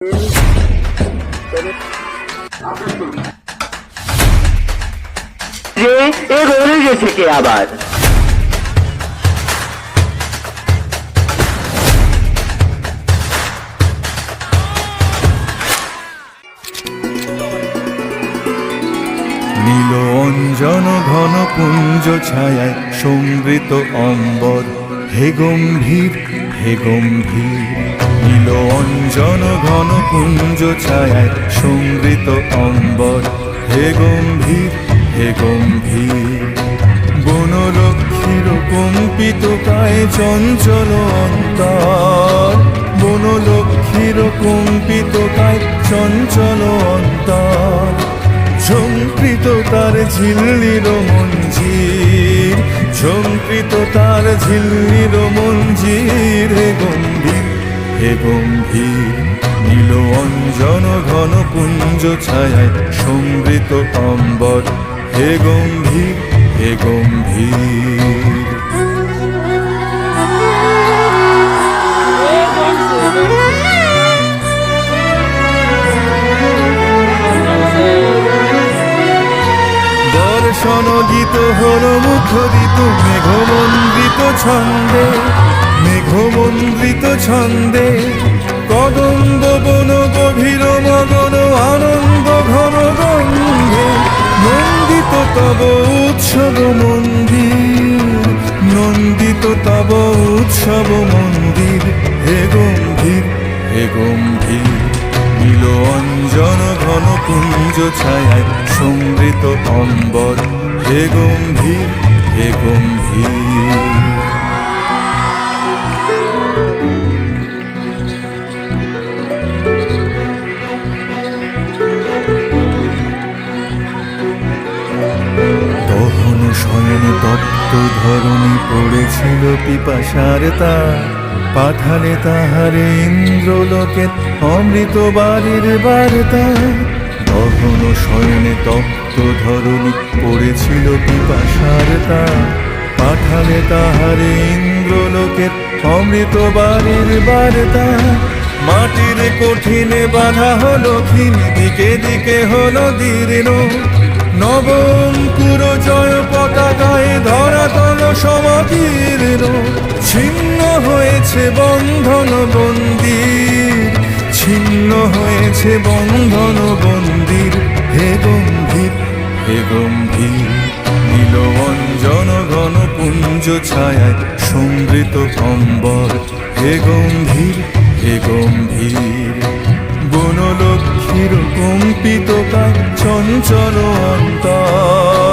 যে এ রয়ে গেছে কে আবার নীল অঞ্জন ঘন পুঞ্জ ছায়ায় সমৃত অম্বর, হে গম্ভীর হে গম্ভীর। অঞ্জন ঘন পুঞ্জ ছায়ায় সমৃত অম্বর। হে গম্ভীর হে গম্ভীর। বনলক্ষ্মীর কম্পিত কায় চঞ্চল অন্তর। বনলক্ষ্মীর কম্পিত কায় চঞ্চল অন্তর। ঝঙ্কৃত তার ঝিল্লির মঞ্জির। ঝঙ্কৃত তার ঝিল্লির মঞ্জির। গম্ভীর নীল অঞ্জন ঘন কুঞ্জ ছায়ায় সমৃত অম্বর। হে গম্ভীর হে গম্ভীর। দর্শন গীত হল মুখরিত মেঘমন্দিত ছন্দে। মেঘমন্দিত ছন্দে কদম্ব বন গভীর মগন আনন্দ ঘন গন্ধে নন্দিত তব উৎসব মন্দির, নন্দিত তব উৎসব মন্দির, হে গম্ভীর হে গম্ভীর। নীল অঞ্জন ঘন কুঞ্জ ছায়ায় সমৃত অম্বর, হে গম্ভীর হে গম্ভীর। শয়ন তপ্ত ধরণী পড়েছিল পিপাসার তার। পাঠালে তাহারে ইন্দ্রলোকে অমৃত বাড়ির বার্তা। দহন শয়নে তপ্ত ধরণী পড়েছিল পিপাসার তার। পাঠালে তাহারে ইন্দ্রলোকের অমৃত বাড়ির বার্তা। মাটির কঠিনে বাধা হলো দিকে দিকে হলো দীর্ণ। নবঙ্কুর জয় পতাকায় ধরাতল সমাকীর্ণ ছিন্ন হয়েছে বন্ধন বন্দির ছিন্ন হয়েছে বন্ধন বন্দির হে গম্ভীর হে গম্ভীর নীল অঞ্জন ঘন পুঞ্জ ছায়ায় সমৃত অম্বর হে গম্ভীর হে গম্ভীর বনলক্ষ্মীর কম্পিত কায় চঞ্চল অন্তর।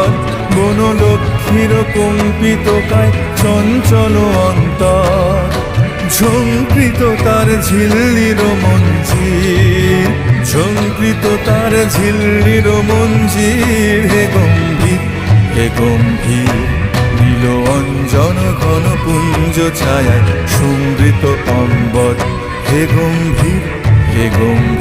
বনলক্ষ্মীর কম্পিত কায় চঞ্চল অন্তর। ঝঙ্কৃত তার ঝিল্লির মঞ্জির। ঝঙ্কৃত তার ঝিল্লির মঞ্জির। হে গম্ভীর হে গম্ভীর, নীল অঞ্জন ঘন পুঞ্জ ছায়ায় সমৃত অম্বর। হে গম্ভীর হে গম্ভীর।